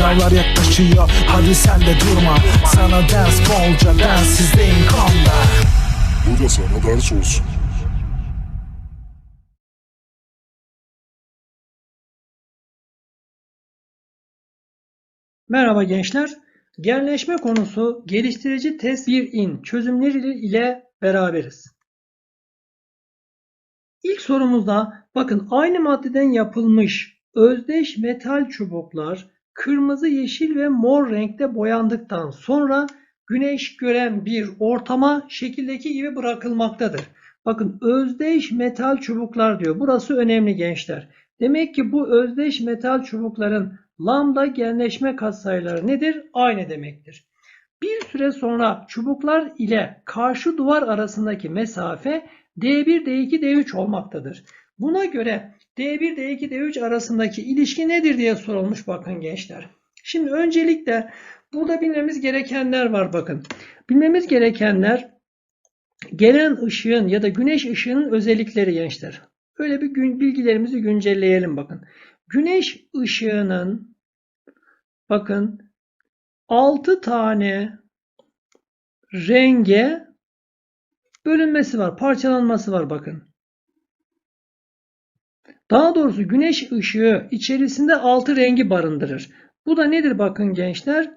Sınavlar yaklaşıyor hadi sen de durma Sana ders bolca densizliğin konda Bu da sana ders olsun. Merhaba gençler. Genleşme konusu geliştirici test 1 çözümleri ile beraberiz. İlk sorumuzda bakın aynı maddeden yapılmış özdeş metal çubuklar kırmızı, yeşil ve mor renkte boyandıktan sonra güneş gören bir ortama şekildeki gibi bırakılmaktadır. Bakın özdeş metal çubuklar diyor. Burası önemli gençler. Demek ki bu özdeş metal çubukların lambda genleşme katsayıları nedir? Aynı demektir. Bir süre sonra çubuklar ile karşı duvar arasındaki mesafe D1, D2, D3 olmaktadır. Buna göre D1, D2, D3 arasındaki ilişki nedir diye sorulmuş bakın gençler. Şimdi öncelikle burada bilmemiz gerekenler var bakın. Bilmemiz gerekenler gelen ışığın ya da güneş ışığının özellikleri gençler. Öyle bir gün bilgilerimizi güncelleyelim bakın. Güneş ışığının bakın 6 tane renge bölünmesi var, parçalanması var bakın. Daha doğrusu güneş ışığı içerisinde 6 rengi barındırır. Bu da nedir bakın gençler?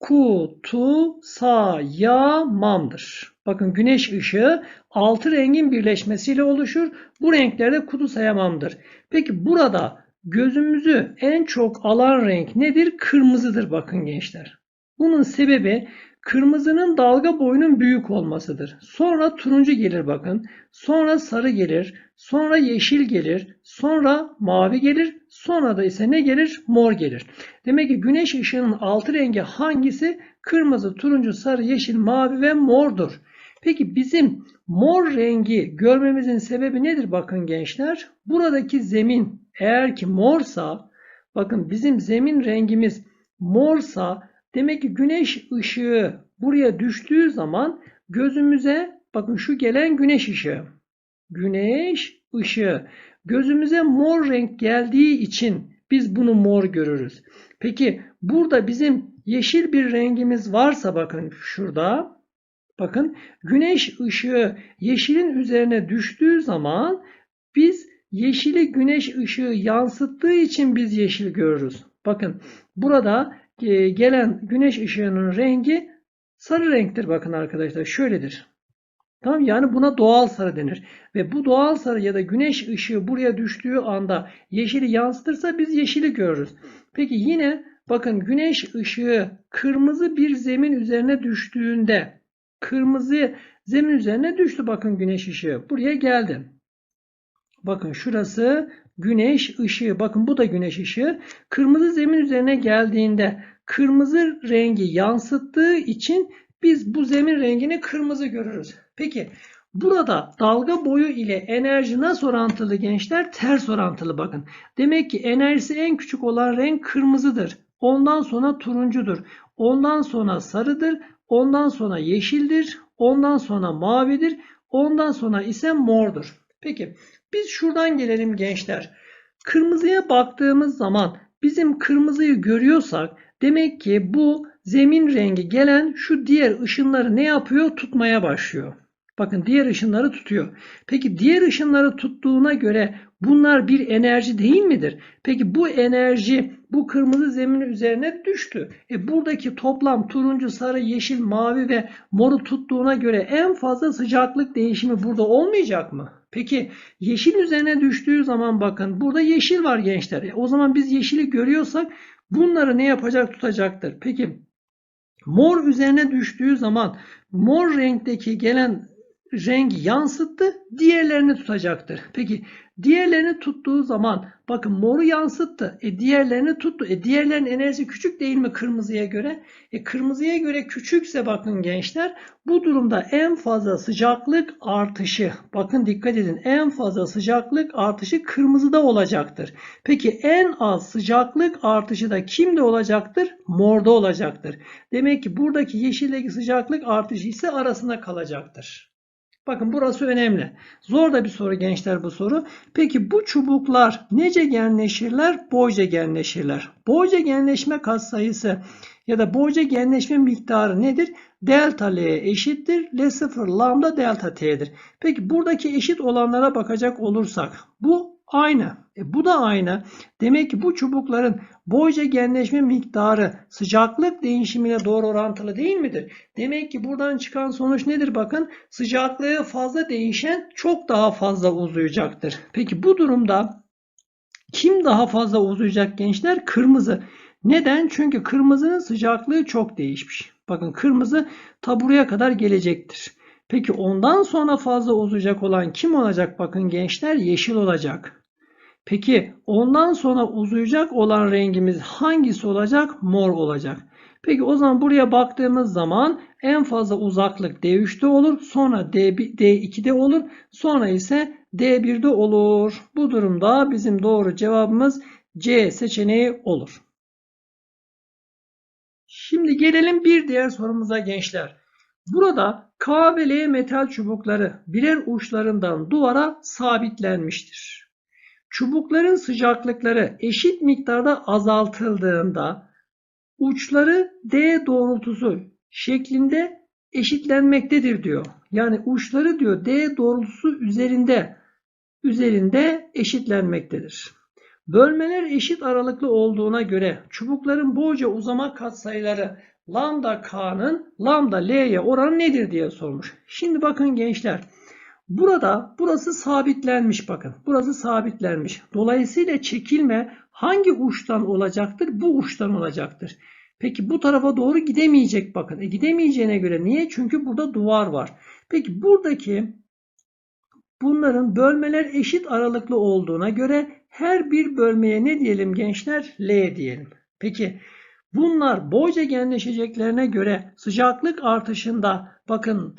Kutusayamamdır. Bakın güneş ışığı 6 rengin birleşmesiyle oluşur. Bu renklerde kutusayamamdır. Peki burada gözümüzü en çok alan renk nedir? Kırmızıdır bakın gençler. Bunun sebebi kırmızının dalga boyunun büyük olmasıdır. Sonra turuncu gelir bakın. Sonra sarı gelir. Sonra yeşil gelir. Sonra mavi gelir. Sonra da ise ne gelir? Mor gelir. Demek ki güneş ışığının altı rengi hangisi? Kırmızı, turuncu, sarı, yeşil, mavi ve mordur. Peki bizim mor rengi görmemizin sebebi nedir bakın gençler? Buradaki zemin eğer ki morsa bakın bizim zemin rengimiz morsa demek ki güneş ışığı buraya düştüğü zaman gözümüze bakın şu gelen güneş ışığı. Güneş ışığı gözümüze mor renk geldiği için biz bunu mor görürüz. Peki burada bizim yeşil bir rengimiz varsa bakın şurada bakın güneş ışığı yeşilin üzerine düştüğü zaman biz yeşili güneş ışığı yansıttığı için biz yeşil görürüz. Bakın burada gelen güneş ışığının rengi sarı renktir bakın arkadaşlar şöyledir. Tamam yani buna doğal sarı denir. Ve bu doğal sarı ya da güneş ışığı buraya düştüğü anda yeşili yansıtırsa biz yeşili görürüz. Peki yine bakın güneş ışığı kırmızı bir zemin üzerine düştüğünde kırmızı zemin üzerine düştü bakın güneş ışığı. Buraya geldi. Bakın şurası güneş ışığı. Bakın bu da güneş ışığı. Kırmızı zemin üzerine geldiğinde kırmızı rengi yansıttığı için biz bu zemin rengini kırmızı görürüz. Peki burada dalga boyu ile enerji nasıl orantılı gençler? Ters orantılı bakın. Demek ki enerjisi en küçük olan renk kırmızıdır. Ondan sonra turuncudur. Ondan sonra sarıdır. Ondan sonra yeşildir. Ondan sonra mavidir. Ondan sonra ise mordur. Peki biz şuradan gelelim gençler. Kırmızıya baktığımız zaman bizim kırmızıyı görüyorsak demek ki bu zemin rengi gelen şu diğer ışınları ne yapıyor? Tutmaya başlıyor. Bakın diğer ışınları tutuyor. Peki diğer ışınları tuttuğuna göre bunlar bir enerji değil midir? Peki bu enerji bu kırmızı zemin üzerine düştü. E buradaki toplam turuncu, sarı, yeşil, mavi ve moru tuttuğuna göre en fazla sıcaklık değişimi burada olmayacak mı? Peki yeşil üzerine düştüğü zaman bakın burada yeşil var gençler. E, o zaman biz yeşili görüyorsak bunları ne yapacak tutacaktır. Peki mor üzerine düştüğü zaman mor renkteki gelen rengi yansıttı, diğerlerini tutacaktır. Peki diğerlerini tuttuğu zaman bakın moru yansıttı. E diğerlerini tuttu. E diğerlerin enerjisi küçük değil mi kırmızıya göre? E kırmızıya göre küçükse bakın gençler bu durumda en fazla sıcaklık artışı bakın dikkat edin en fazla sıcaklık artışı kırmızıda olacaktır. Peki en az sıcaklık artışı da kimde olacaktır? Morda olacaktır. Demek ki buradaki yeşildeki sıcaklık artışı ise arasında kalacaktır. Bakın burası önemli. Zor da bir soru gençler bu soru. Peki bu çubuklar nece genleşirler? Boyca genleşirler. Boyca genleşme katsayısı ya da boyca genleşme miktarı nedir? Delta L eşittir. L0 lambda delta T'dir. Peki buradaki eşit olanlara bakacak olursak bu aynı. E, bu da aynı. Demek ki bu çubukların boyca genleşme miktarı sıcaklık değişimiyle doğru orantılı değil midir? Demek ki buradan çıkan sonuç nedir? Bakın sıcaklığı fazla değişen çok daha fazla uzayacaktır. Peki bu durumda kim daha fazla uzayacak gençler? Kırmızı. Neden? Çünkü kırmızının sıcaklığı çok değişmiş. Bakın kırmızı ta buraya kadar gelecektir. Peki ondan sonra fazla uzayacak olan kim olacak? Bakın gençler yeşil olacak. Peki ondan sonra uzayacak olan rengimiz hangisi olacak? Mor olacak. Peki o zaman buraya baktığımız zaman en fazla uzaklık D3'te olur. Sonra D1 D2'de olur. Sonra ise D1'de olur. Bu durumda bizim doğru cevabımız C seçeneği olur. Şimdi gelelim bir diğer sorumuza gençler. Burada K ve L metal çubukları birer uçlarından duvara sabitlenmiştir. Çubukların sıcaklıkları eşit miktarda azaltıldığında uçları D doğrultusu şeklinde eşitlenmektedir diyor. Yani uçları diyor D doğrultusu üzerinde üzerinde eşitlenmektedir. Bölmeler eşit aralıklı olduğuna göre çubukların boyca uzama katsayıları lambda k'nın lambda l'ye oranı nedir diye sormuş. Şimdi bakın gençler. Burada burası sabitlenmiş bakın. Burası sabitlenmiş. Dolayısıyla çekilme hangi uçtan olacaktır? Bu uçtan olacaktır. Peki bu tarafa doğru gidemeyecek bakın. E gidemeyeceğine göre niye? Çünkü burada duvar var. Peki buradaki bunların bölmeler eşit aralıklı olduğuna göre her bir bölmeye ne diyelim gençler? L diyelim. Peki bunlar boyca genleşeceklerine göre sıcaklık artışında bakın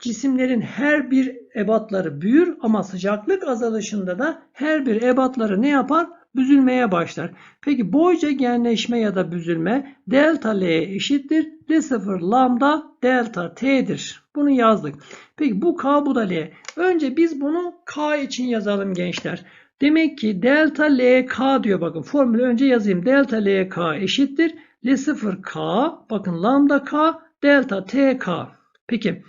cisimlerin her bir ebatları büyür ama sıcaklık azalışında da her bir ebatları ne yapar? Büzülmeye başlar. Peki boyca genleşme ya da büzülme delta L eşittir. L0 lambda delta T'dir. Bunu yazdık. Peki bu K bu da L. Önce biz bunu K için yazalım gençler. Demek ki delta LK diyor bakın formülü önce yazayım. Delta LK eşittir. L0K bakın lambda K delta TK. Peki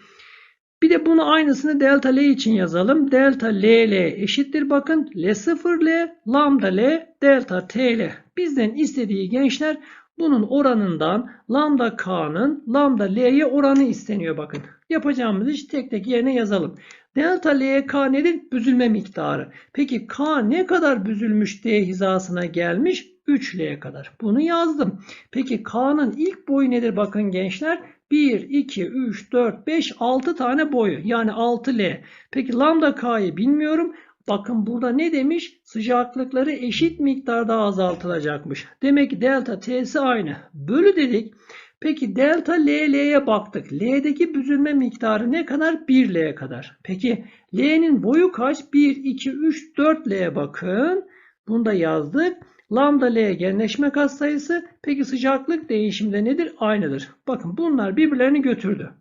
bir de bunu aynısını delta L için yazalım. Delta LL eşittir bakın. L0L lambda L delta TL. Bizden istediği gençler bunun oranından lambda K'nın lambda L'ye oranı isteniyor bakın. Yapacağımız iş tek tek yerine yazalım. Delta LK nedir? Büzülme miktarı. Peki K ne kadar büzülmüş D hizasına gelmiş? 3L kadar. Bunu yazdım. Peki K'nın ilk boyu nedir bakın gençler? 1, 2, 3, 4, 5, 6 tane boyu. Yani 6L. Peki lambda K'yı bilmiyorum. Bakın burada ne demiş? Sıcaklıkları eşit miktarda azaltılacakmış. Demek ki delta T'si aynı. Bölü dedik. Peki delta LL'ye baktık. L'deki büzülme miktarı ne kadar? 1L kadar. Peki L'nin boyu kaç? 1, 2, 3, 4L'ye bakın. Bunu da yazdık. Lambda L genleşme katsayısı. Peki sıcaklık değişimde nedir? Aynıdır. Bakın bunlar birbirlerini götürdü.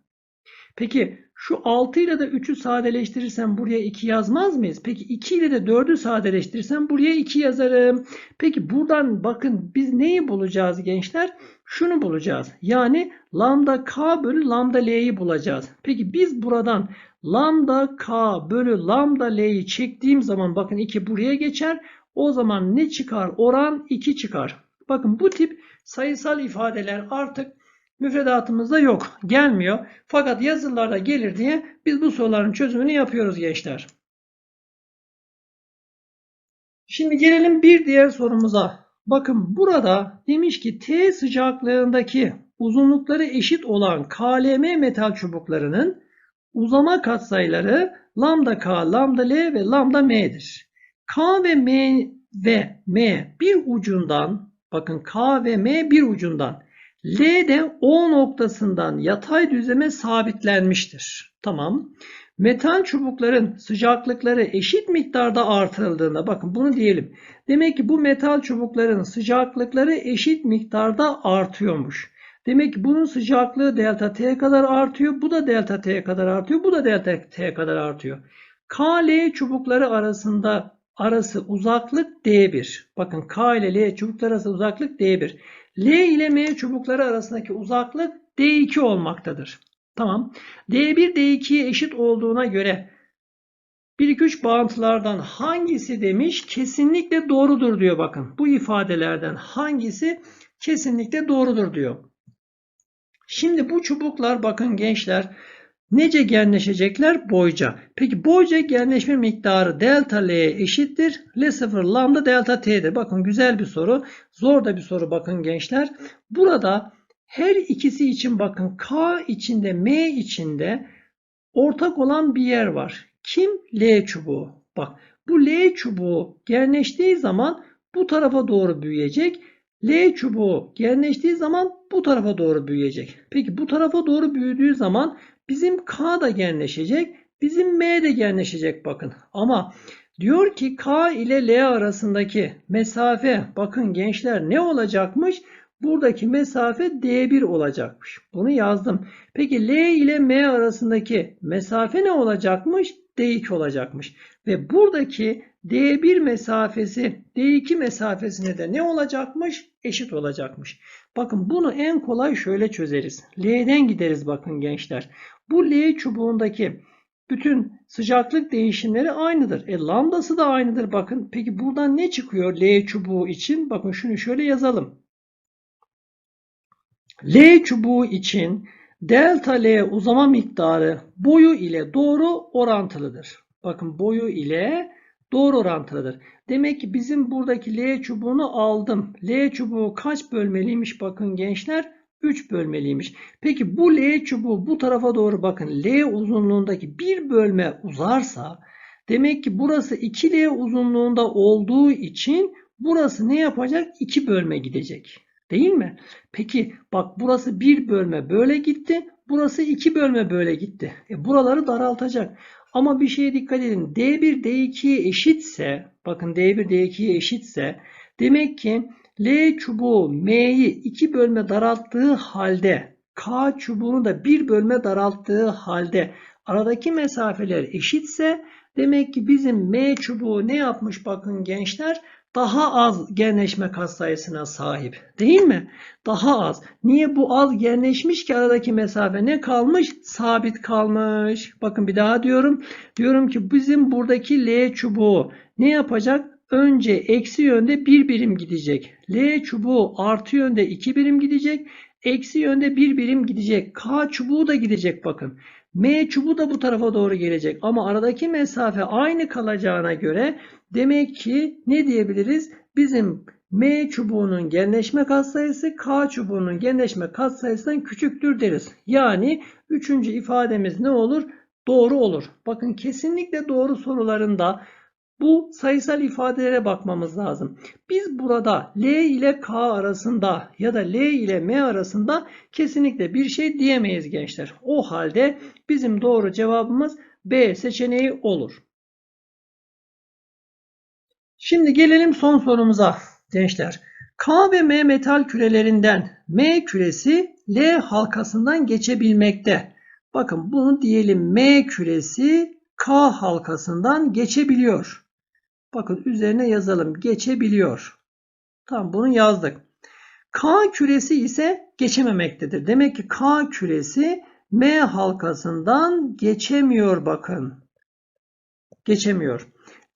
Peki şu 6 ile de 3'ü sadeleştirirsem buraya 2 yazmaz mıyız? Peki 2 ile de 4'ü sadeleştirirsem buraya 2 yazarım. Peki buradan bakın biz neyi bulacağız gençler? Şunu bulacağız. Yani lambda k bölü lambda l'yi bulacağız. Peki biz buradan lambda k bölü lambda l'yi çektiğim zaman bakın 2 buraya geçer. O zaman ne çıkar? Oran 2 çıkar. Bakın bu tip sayısal ifadeler artık müfredatımızda yok. Gelmiyor. Fakat yazılarda gelir diye biz bu soruların çözümünü yapıyoruz gençler. Şimdi gelelim bir diğer sorumuza. Bakın burada demiş ki T sıcaklığındaki uzunlukları eşit olan KLM metal çubuklarının uzama katsayıları lambda K, lambda L ve lambda M'dir. K ve M ve M bir ucundan bakın K ve M bir ucundan L de O noktasından yatay düzleme sabitlenmiştir. Tamam. Metal çubukların sıcaklıkları eşit miktarda artırıldığında bakın bunu diyelim. Demek ki bu metal çubukların sıcaklıkları eşit miktarda artıyormuş. Demek ki bunun sıcaklığı delta T kadar artıyor. Bu da delta T kadar artıyor. Bu da delta T kadar artıyor. K, L çubukları arasında arası uzaklık D1. Bakın K ile L çubukları arasında uzaklık D1. L ile M çubukları arasındaki uzaklık D2 olmaktadır. Tamam. D1 D2'ye eşit olduğuna göre 1 2 3 bağıntılardan hangisi demiş? Kesinlikle doğrudur diyor bakın. Bu ifadelerden hangisi kesinlikle doğrudur diyor. Şimdi bu çubuklar bakın gençler nece genleşecekler? Boyca. Peki boyca genleşme miktarı delta L'ye eşittir. L0 lambda delta T'dir. Bakın güzel bir soru. Zor da bir soru bakın gençler. Burada her ikisi için bakın K içinde M içinde ortak olan bir yer var. Kim? L çubuğu. Bak bu L çubuğu genleştiği zaman bu tarafa doğru büyüyecek. L çubuğu genleştiği zaman bu tarafa doğru büyüyecek. Peki bu tarafa doğru büyüdüğü zaman bizim K da genleşecek. Bizim M de genleşecek bakın. Ama diyor ki K ile L arasındaki mesafe bakın gençler ne olacakmış? Buradaki mesafe D1 olacakmış. Bunu yazdım. Peki L ile M arasındaki mesafe ne olacakmış? D2 olacakmış. Ve buradaki D1 mesafesi D2 mesafesine de ne olacakmış? Eşit olacakmış. Bakın bunu en kolay şöyle çözeriz. L'den gideriz bakın gençler. Bu L çubuğundaki bütün sıcaklık değişimleri aynıdır. E lambdası da aynıdır bakın. Peki buradan ne çıkıyor L çubuğu için? Bakın şunu şöyle yazalım. L çubuğu için delta L uzama miktarı boyu ile doğru orantılıdır. Bakın boyu ile doğru orantılıdır. Demek ki bizim buradaki L çubuğunu aldım. L çubuğu kaç bölmeliymiş bakın gençler? 3 bölmeliymiş. Peki bu L çubuğu bu tarafa doğru bakın L uzunluğundaki bir bölme uzarsa demek ki burası 2L uzunluğunda olduğu için burası ne yapacak? 2 bölme gidecek. Değil mi? Peki bak burası bir bölme böyle gitti. Burası iki bölme böyle gitti. E buraları daraltacak. Ama bir şeye dikkat edin. D1 D2'ye eşitse bakın D1 D2'ye eşitse demek ki L çubuğu M'yi iki bölme daralttığı halde K çubuğunu da bir bölme daralttığı halde aradaki mesafeler eşitse demek ki bizim M çubuğu ne yapmış bakın gençler? Daha az genleşme katsayısına sahip. Değil mi? Daha az. Niye bu az genleşmiş ki aradaki mesafe ne kalmış? Sabit kalmış. Bakın bir daha diyorum. Diyorum ki bizim buradaki L çubuğu ne yapacak? Önce eksi yönde bir birim gidecek. L çubuğu artı yönde iki birim gidecek. Eksi yönde bir birim gidecek. K çubuğu da gidecek bakın. M çubuğu da bu tarafa doğru gelecek. Ama aradaki mesafe aynı kalacağına göre demek ki ne diyebiliriz? Bizim M çubuğunun genleşme katsayısı K çubuğunun genleşme katsayısından küçüktür deriz. Yani üçüncü ifademiz ne olur? Doğru olur. Bakın kesinlikle doğru sorularında bu sayısal ifadelere bakmamız lazım. Biz burada L ile K arasında ya da L ile M arasında kesinlikle bir şey diyemeyiz gençler. O halde bizim doğru cevabımız B seçeneği olur. Şimdi gelelim son sorumuza gençler. K ve M metal kürelerinden M küresi L halkasından geçebilmekte. Bakın bunu diyelim M küresi K halkasından geçebiliyor. Bakın üzerine yazalım. Geçebiliyor. Tamam bunu yazdık. K küresi ise geçememektedir. Demek ki K küresi M halkasından geçemiyor bakın. Geçemiyor.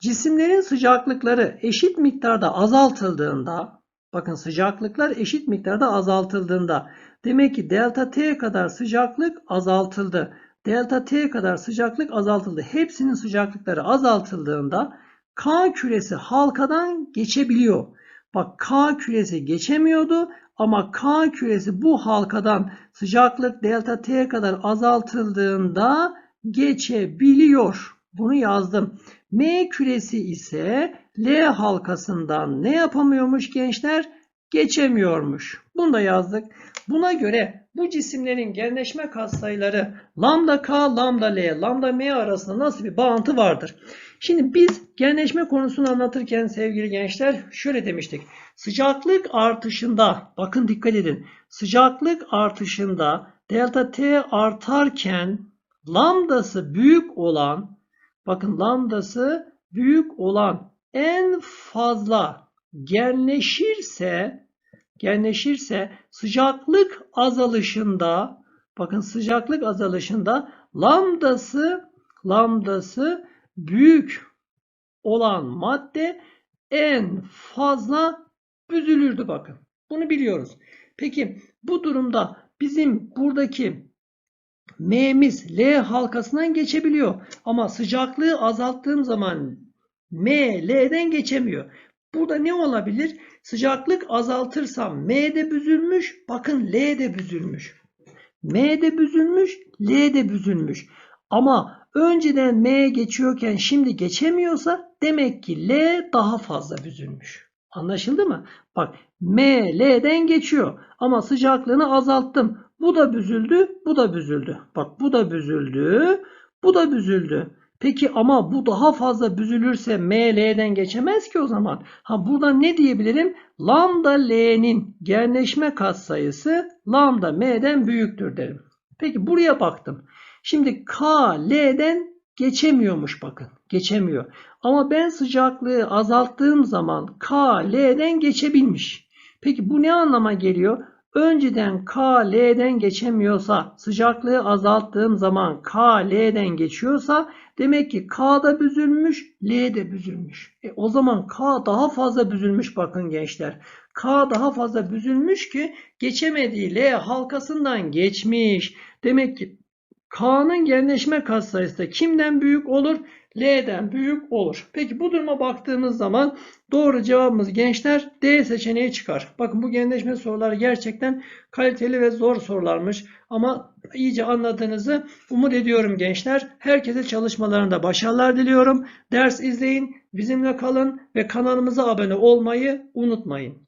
Cisimlerin sıcaklıkları eşit miktarda azaltıldığında bakın sıcaklıklar eşit miktarda azaltıldığında demek ki delta T kadar sıcaklık azaltıldı. Delta T kadar sıcaklık azaltıldı. Hepsinin sıcaklıkları azaltıldığında K küresi halkadan geçebiliyor. Bak K küresi geçemiyordu ama K küresi bu halkadan sıcaklık delta T kadar azaltıldığında geçebiliyor. Bunu yazdım. M küresi ise L halkasından ne yapamıyormuş gençler? geçemiyormuş. Bunu da yazdık. Buna göre bu cisimlerin genleşme katsayıları lambda k, lambda l, lambda m arasında nasıl bir bağıntı vardır? Şimdi biz genleşme konusunu anlatırken sevgili gençler şöyle demiştik. Sıcaklık artışında bakın dikkat edin. Sıcaklık artışında delta t artarken lambdası büyük olan bakın lambdası büyük olan en fazla genleşirse genleşirse sıcaklık azalışında bakın sıcaklık azalışında lambdası lambdası büyük olan madde en fazla büzülürdü bakın. Bunu biliyoruz. Peki bu durumda bizim buradaki M'miz L halkasından geçebiliyor. Ama sıcaklığı azalttığım zaman M L'den geçemiyor. Burada ne olabilir? Sıcaklık azaltırsam M de büzülmüş. Bakın L de büzülmüş. M de büzülmüş. L de büzülmüş. Ama önceden M geçiyorken şimdi geçemiyorsa demek ki L daha fazla büzülmüş. Anlaşıldı mı? Bak M L'den geçiyor ama sıcaklığını azalttım. Bu da büzüldü, bu da büzüldü. Bak bu da büzüldü, bu da büzüldü. Peki ama bu daha fazla büzülürse M L'den geçemez ki o zaman. Ha buradan ne diyebilirim? Lambda L'nin genleşme katsayısı lambda M'den büyüktür derim. Peki buraya baktım. Şimdi K L'den geçemiyormuş bakın. Geçemiyor. Ama ben sıcaklığı azalttığım zaman K L'den geçebilmiş. Peki bu ne anlama geliyor? Önceden K L'den geçemiyorsa sıcaklığı azalttığım zaman K L'den geçiyorsa demek ki K da büzülmüş, L de büzülmüş. E, o zaman K daha fazla büzülmüş bakın gençler. K daha fazla büzülmüş ki geçemediği L halkasından geçmiş. Demek ki K'nın genleşme katsayısı da kimden büyük olur? L'den büyük olur. Peki bu duruma baktığımız zaman doğru cevabımız gençler D seçeneği çıkar. Bakın bu genleşme soruları gerçekten kaliteli ve zor sorularmış. Ama iyice anladığınızı umut ediyorum gençler. Herkese çalışmalarında başarılar diliyorum. Ders izleyin, bizimle kalın ve kanalımıza abone olmayı unutmayın.